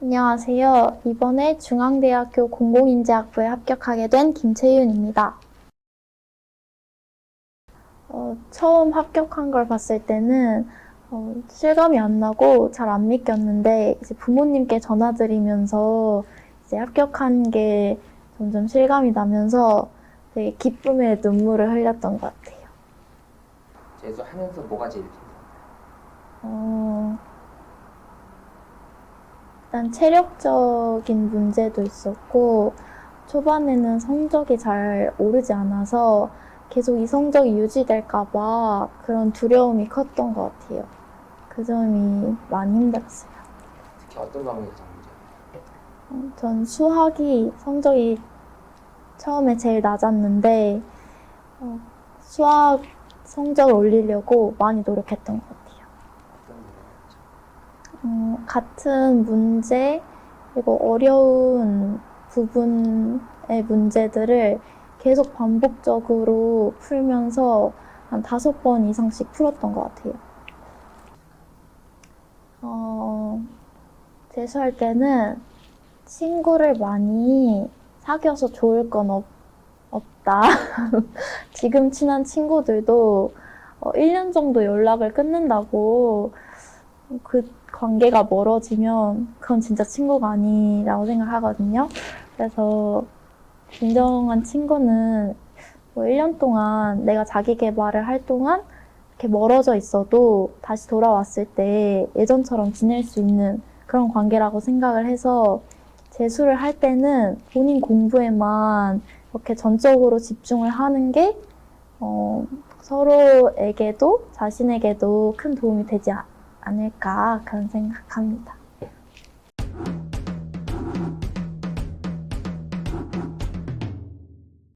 안녕하세요. 이번에 중앙대학교 공공인재학부에 합격하게 된 김채윤입니다. 어, 처음 합격한 걸 봤을 때는 어, 실감이 안 나고 잘 안 믿겼는데 이제 부모님께 전화드리면서 이제 합격한 게 점점 실감이 나면서 되게 기쁨의 눈물을 흘렸던 것 같아요. 재수하면서 뭐가 제일 힘들어? 어, 일단 체력적인 문제도 있었고, 초반에는 성적이 잘 오르지 않아서 계속 이 성적이 유지될까봐 그런 두려움이 컸던 것 같아요. 그 점이 많이 힘들었어요. 특히 어떤 과목이 가장 문제야? 어, 전 수학이 성적이 처음에 제일 낮았는데, 어, 수학 성적을 올리려고 많이 노력했던 것 같아요. 어, 같은 문제, 그리고 어려운 부분의 문제들을 계속 반복적으로 풀면서 한 다섯 번 이상씩 풀었던 것 같아요. 어, 재수할 때는 친구를 많이 사귀어서 좋을 건 없, 없다. 지금 친한 친구들도 어, 1년 정도 연락을 끊는다고 그 관계가 멀어지면 그건 진짜 친구가 아니라고 생각하거든요. 그래서 진정한 친구는 뭐 1년 동안 내가 자기 개발을 할 동안 이렇게 멀어져 있어도 다시 돌아왔을 때 예전처럼 지낼 수 있는 그런 관계라고 생각을 해서 재수를 할 때는 본인 공부에만 이렇게 전적으로 집중을 하는 게 어, 서로에게도 자신에게도 큰 도움이 되지 않- 않을까 그런 생각합니다.